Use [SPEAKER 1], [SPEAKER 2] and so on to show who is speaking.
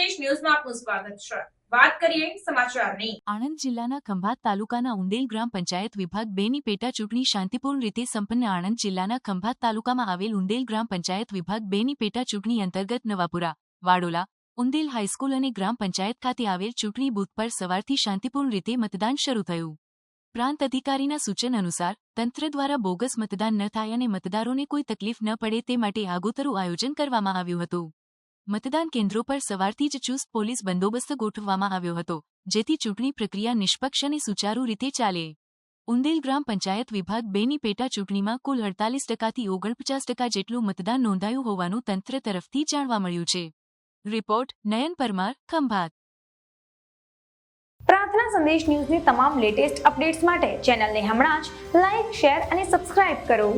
[SPEAKER 1] સંદેશ ન્યૂઝમાં આપનું સ્વાગત છે. વાત કરીએ સમાચારની.
[SPEAKER 2] આણંદ જિલ્લાના ખંભાત તાલુકાના ઉંદેલ ગ્રામ પંચાયત વિભાગ બેની પેટા ચૂંટણી શાંતિપૂર્ણ રીતે સંપન્ન આણંદ જિલ્લાના ખંભાત તાલુકામાં આવેલ ઉંદેલ ગ્રામ પંચાયત વિભાગ બેની પેટા ચૂંટણી અંતર્ગત નવાપુરા, વાડોલા, ઉંદેલ હાઈસ્કૂલ અને ગ્રામ પંચાયત ખાતે આવેલ ચૂંટણી બૂથ પર સવારથી શાંતિપૂર્ણ રીતે મતદાન શરૂ થયું. પ્રાંત અધિકારીના સૂચન અનુસાર, તંત્ર દ્વારા બોગસ મતદાન ન થાય અને મતદારોને કોઈ તકલીફ ન પડે તે માટે આગોતરું આયોજન કરવામાં આવ્યું હતું. મતદાન કેન્દ્રો પર સવારથી જ ચુસ્ત પોલીસ બંદોબસ્ત ગોઠવવામાં આવ્યો હતો, જેથી ચૂંટણી પ્રક્રિયા નિષ્પક્ષ અને સુચારુ રીતે ચાલે. ઉંદેલ ગ્રામ પંચાયત વિભાગ બેની પેટા ચૂંટણીમાં કુલ અડતાલીસ ટકાથી ઓગણપચાસ ટકા જેટલું મતદાન નોંધાયું હોવાનું તંત્ર તરફથી જાણવા મળ્યું છે. રિપોર્ટ નયન પરમાર, ખંભાત.
[SPEAKER 3] પ્રાર્થના સંદેશ ન્યૂઝની તમામ લેટેસ્ટ અપડેટ્સ માટે ચેનલને હમણાં જ લાઇક શેર અને સબસ્ક્રાઇબ કરો.